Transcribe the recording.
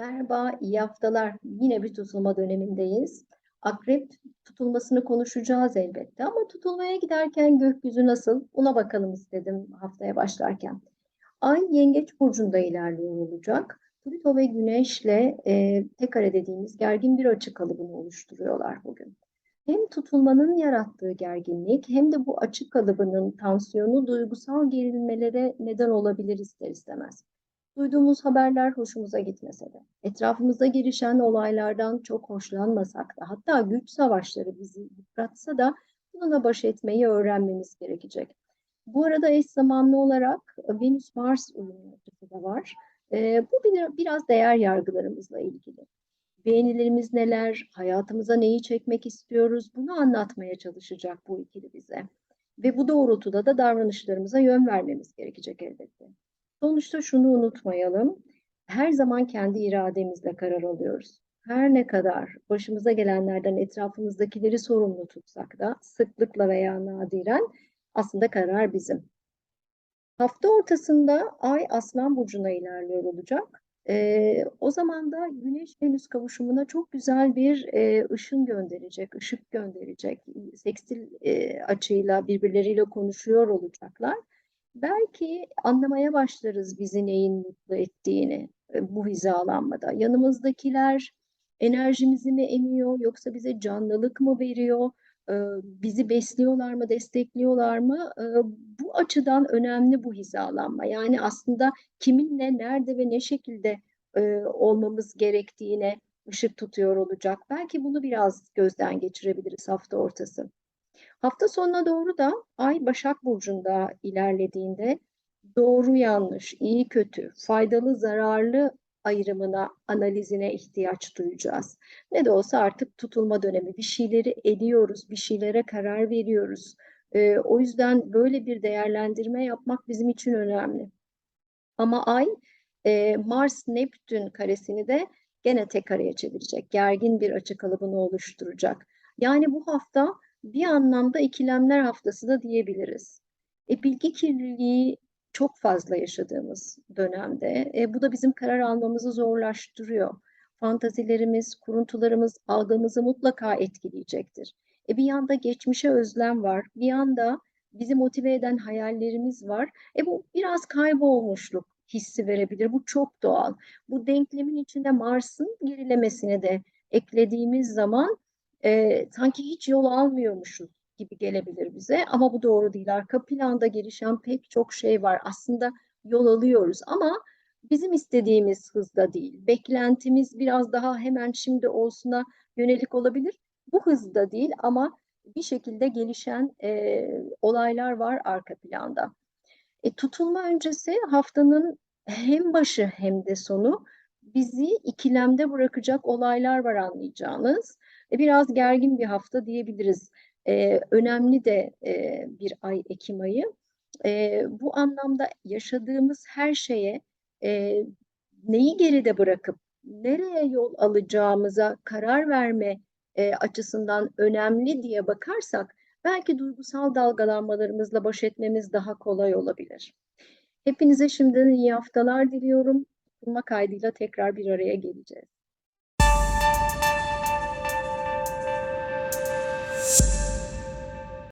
Merhaba, iyi haftalar. Yine bir tutulma dönemindeyiz. Akrep tutulmasını konuşacağız elbette ama tutulmaya giderken gökyüzü nasıl? Buna bakalım istedim haftaya başlarken. Ay Yengeç burcunda ilerliyor olacak. Plüto ve Güneş'le e, tek kare dediğimiz gergin bir açı kalıbını oluşturuyorlar bugün. Hem tutulmanın yarattığı gerginlik hem de bu açı kalıbının tansiyonu duygusal gerilmelere neden olabilir ister istemez. Duyduğumuz haberler hoşumuza gitmese de, etrafımızda gelişen olaylardan çok hoşlanmasak da, hatta güç savaşları bizi yıpratsa da bununla baş etmeyi öğrenmemiz gerekecek. Bu arada eş zamanlı olarak Venüs-Mars uyumu da var. Ee, bu bir, biraz değer yargılarımızla ilgili. Beğenilerimiz neler, hayatımıza neyi çekmek istiyoruz bunu anlatmaya çalışacak bu ikili bize. Ve bu doğrultuda da davranışlarımıza yön vermemiz gerekecek elbette. Sonuçta şunu unutmayalım. Her zaman kendi irademizle karar alıyoruz. Her ne kadar başımıza gelenlerden etrafımızdakileri sorumlu tutsak da sıklıkla veya nadiren aslında karar bizim. Hafta ortasında Ay Aslan Burcu'na ilerliyor olacak. Ee, o zaman da Güneş-Venüs kavuşumuna çok güzel bir e, ışın gönderecek, ışık gönderecek. Sekstil e, açıyla birbirleriyle konuşuyor olacaklar. Belki anlamaya başlarız bizi neyin mutlu ettiğini e, bu hizalanmada. Yanımızdakiler enerjimizi mi emiyor yoksa bize canlılık mı veriyor? E, bizi besliyorlar mı, destekliyorlar mı? E, bu açıdan önemli bu hizalanma. Yani aslında kiminle, nerede ve ne şekilde olmamız gerektiğine ışık tutuyor olacak. Belki bunu biraz gözden geçirebiliriz hafta ortası. Hafta sonuna doğru da Ay Başak Burcu'nda ilerlediğinde doğru yanlış, iyi kötü, faydalı zararlı ayrımına, analizine ihtiyaç duyacağız. Ne de olsa artık tutulma dönemi. Bir şeyleri ediyoruz, bir şeylere karar veriyoruz. Ee, o yüzden böyle bir değerlendirme yapmak bizim için önemli. Ama Ay e, Mars-Neptün karesini de gene tek kareye çevirecek. Gergin bir açı kalıbını oluşturacak. Yani bu hafta bir anlamda ikilemler haftası da diyebiliriz. E, bilgi kirliliği çok fazla yaşadığımız dönemde. E, bu da bizim karar almamızı zorlaştırıyor. Fantazilerimiz, kuruntularımız algımızı mutlaka etkileyecektir. E, bir yanda geçmişe özlem var, bir yanda bizi motive eden hayallerimiz var. E, bu biraz kaybolmuşluk hissi verebilir. Bu çok doğal. Bu denklemin içinde Mars'ın gerilemesine de eklediğimiz zaman e, sanki hiç yol almıyormuşuz gibi gelebilir bize ama bu doğru değil. Arka planda gelişen pek çok şey var. Aslında yol alıyoruz ama bizim istediğimiz hızda değil. Beklentimiz biraz daha hemen şimdi olsuna yönelik olabilir. Bu hızda değil ama bir şekilde gelişen e, olaylar var arka planda. E, tutulma öncesi haftanın hem başı hem de sonu bizi ikilemde bırakacak olaylar var anlayacağınız. E, biraz gergin bir hafta diyebiliriz. E, önemli de e, bir ay Ekim ayı. E, bu anlamda yaşadığımız her şeye e, neyi geride bırakıp nereye yol alacağımıza karar verme e, açısından önemli diye bakarsak belki duygusal dalgalanmalarımızla baş etmemiz daha kolay olabilir. Hepinize şimdiden iyi haftalar diliyorum. Bulma kaydıyla tekrar bir araya geleceğiz.